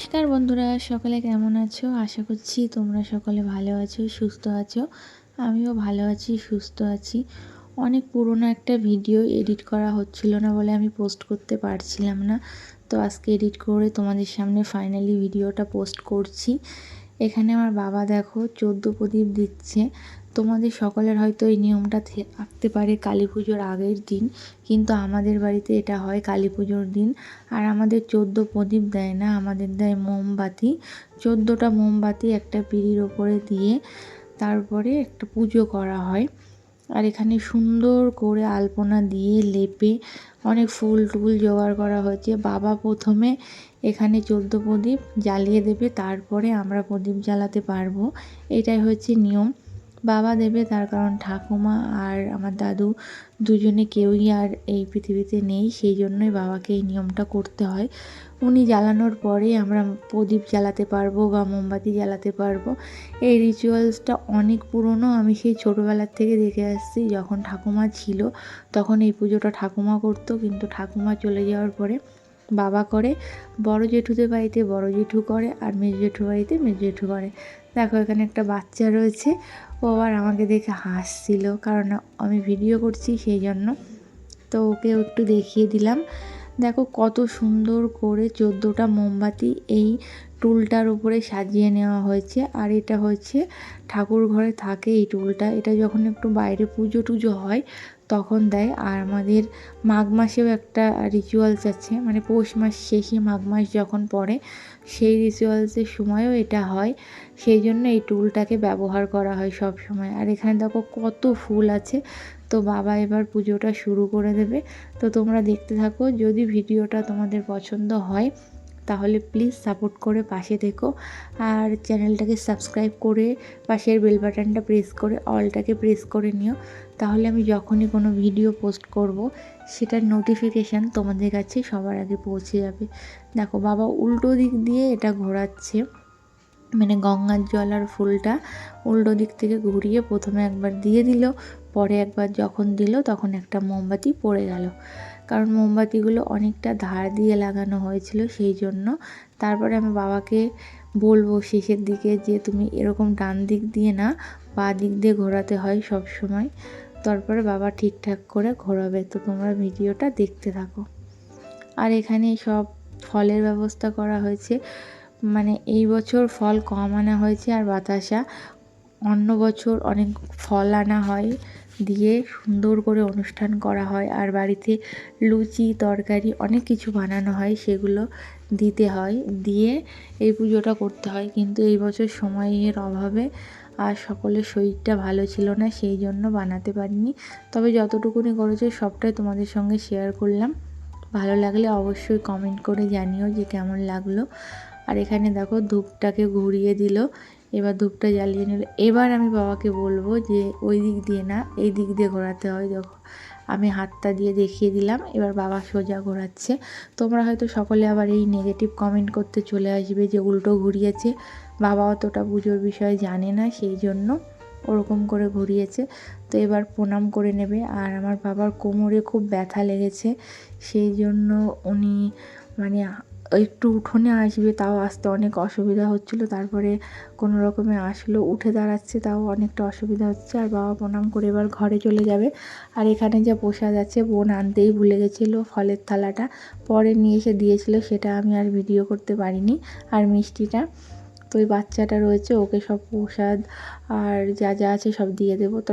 নমস্কার বন্ধুরা, সকলে কেমন আছো? আশা করছি তোমরা সকলে ভালো আছো, সুস্থ আছো। আমিও ভালো আছি, সুস্থ আছি। অনেক পুরনো একটা ভিডিও এডিট করা হচ্ছিল না বলে আমি পোস্ট করতে পারছিলাম না। তো আজকে এডিট করে তোমাদের সামনে ফাইনালি ভিডিওটা পোস্ট করছি। এখানে আমার বাবা দেখো, চোদ্দ প্রদীপ দিচ্ছে। তোমাদের সকলের হয়তো এই নিয়মটা থাকতে পারে কালী পুজোর আগের দিন, কিন্তু আমাদের বাড়িতে এটা হয় কালী পুজোর দিন। আর আমাদের চোদ্দ প্রদীপ দেয় না, আমাদের দেয় মোমবাতি। চোদ্দোটা মোমবাতি একটা পিঁড়ির ওপরে দিয়ে তারপরে একটা পুজো করা হয়। আর এখানে সুন্দর করে আলপনা দিয়ে লেপে অনেক ফুল টুল জোগাড় করা হয়েছে। বাবা প্রথমে এখানে চোদ্দ প্রদীপ জ্বালিয়ে দেবে, তারপরে আমরা প্রদীপ জ্বালাতে পারব। এটাই হচ্ছে নিয়ম। বাবা দেবে, তার কারণ ঠাকুমা আর আমার দাদু দুজনে কেউই আর এই পৃথিবীতে নেই, সেই জন্যই বাবাকে এই নিয়মটা করতে হয়। উনি জ্বালানোর পরে আমরা প্রদীপ জ্বালাতে পারব বা মোমবাতি জ্বালাতে পারব। এই রিচুয়ালসটা অনেক পুরনো, আমি সেই ছোটোবেলার থেকে দেখে আসছি। যখন ঠাকুমা ছিল, তখন এই পুজোটা ঠাকুমা করতো, কিন্তু ঠাকুমা চলে যাওয়ার পরে বাবা করে, বড় জেঠুদের বাড়িতে বড় জেঠু করে আর মেজ জেঠু বাড়িতে মেজ জেঠু করে। দেখো, এখানে একটা বাচ্চা রয়েছে ও আবার আমাকে দেখে হাসছিল, কারণ আমি ভিডিও করছি সেই জন্য। তো ওকে একটু দেখিয়ে দিলাম। দেখো কত সুন্দর করে চোদ্দোটা মোমবাতি এই টুলটার উপরে সাজিয়ে নেওয়া হয়েছে। আর এটা হচ্ছে ঠাকুর ঘরে থাকে এই টুলটা। এটা যখন একটু বাইরে পুজো টুজো হয়, তখন দেয়। আর আমাদের মাঘ মাসেও একটা রিচুয়ালস আছে। মানে পৌষ মাস শেষে মাঘ মাস যখন পড়ে, সেই রিচুয়ালসের সময়ও এটা হয়। সেই জন্য এই টুলটাকে ব্যবহার করা হয় সব সময় আর এখানে দেখো কত ফুল আছে। তো বাবা এবার পুজোটা শুরু করে দেবে। তো তোমরা দেখতে থাকো, যদি ভিডিওটা তোমাদের পছন্দ হয়, তাহলে প্লিজ সাপোর্ট করে পাশে থেকো। আর চ্যানেলটাকে সাবস্ক্রাইব করে পাশের বেল বাটনটা প্রেস করে অলটাকে প্রেস করে নিও। তাহলে আমি যখনই কোনো ভিডিও পোস্ট করব, সেটার নোটিফিকেশান তোমাদের কাছে সবার আগে পৌঁছে যাবে। দেখো, বাবা উল্টো দিক দিয়ে এটা ঘোরাচ্ছে। মানে গঙ্গার জল আর ফুলটা উল্টো দিক থেকে ঘুরিয়ে প্রথমে একবার দিয়ে দিল। পরে একবার যখন দিল, তখন একটা মোমবাতি পড়ে গেল। কারণ মোমবাতিগুলো অনেকটা ধার দিয়ে লাগানো হয়েছিল সেই জন্য তারপরে আমি বাবাকে বলব শেষের দিকে যে, তুমি এরকম ডান দিক দিয়ে না, বা দিক দিয়ে ঘোরাতে হয় সব সময়। তারপরে বাবা ঠিকঠাক করে ঘোরাবে। তো তোমরা ভিডিওটা দেখতে থাকো। আর এখানে সব ফলের ব্যবস্থা করা হয়েছে। মানে এই বছর ফল কম আনা হয়েছে, আর বাতাসা অন্য বছর অনেক ফল আনা হয়। দিয়ে সুন্দর করে অনুষ্ঠান করা হয়। আর বাড়িতে লুচি, তরকারি অনেক কিছু বানানো হয়, সেগুলো দিতে হয়। দিয়ে এই পুজোটা করতে হয়। কিন্তু এই বছর সময়ের অভাবে আর সকলের শরীরটা ভালো ছিল না, সেই জন্য বানাতে পারিনি। তবে যতটুকুনি করেছে, সবটাই তোমাদের সঙ্গে শেয়ার করলাম। ভালো লাগলে অবশ্যই কমেন্ট করে জানিও যে কেমন লাগল। আর এখানে দেখো ধূপটাকে ঘুরিয়ে দিল। এবার ধূপটা জ্বালিয়ে নিল। এবার আমি বাবাকে বলব যে, ওই দিক দিয়ে না, এই দিক দিয়ে ঘোরাতে হয়, দেখো। আমি হাতটা দিয়ে দেখিয়ে দিলাম, এবার বাবা সোজা ঘোরাচ্ছে। তোমরা হয়তো সকলে আবার এই নেগেটিভ কমেন্ট করতে চলে আসবে যে, উল্টো ঘুরিয়েছে। বাবা অতটা পুজোর বিষয়ে জানে না, সেই জন্য ওরকম করে ঘুরিয়েছে। তো এবার প্রণাম করে নেবে। আর আমার বাবার কোমরে খুব ব্যথা লেগেছে, সেই জন্য উনি মানে একটু উঠোনে আসবে, তাও আসতে অনেক অসুবিধা হচ্ছিল। তারপরে কোনো রকমে আসলো, উঠে দাঁড়াচ্ছে, তাও অনেকটা অসুবিধা হচ্ছে। আর বাবা প্রণাম করে এবার ঘরে চলে যাবে। আর এখানে যা প্রসাদ আছে, বোন আনতেই ভুলে গেছিল ফলের থালাটা। পরে নিয়ে এসে দিয়েছিল, সেটা আমি আর ভিডিও করতে পারিনি। আর মিষ্টিটা, তো ওই বাচ্চাটা রয়েছে, ওকে সব প্রসাদ আর যা যা আছে সব দিয়ে দেবো। তো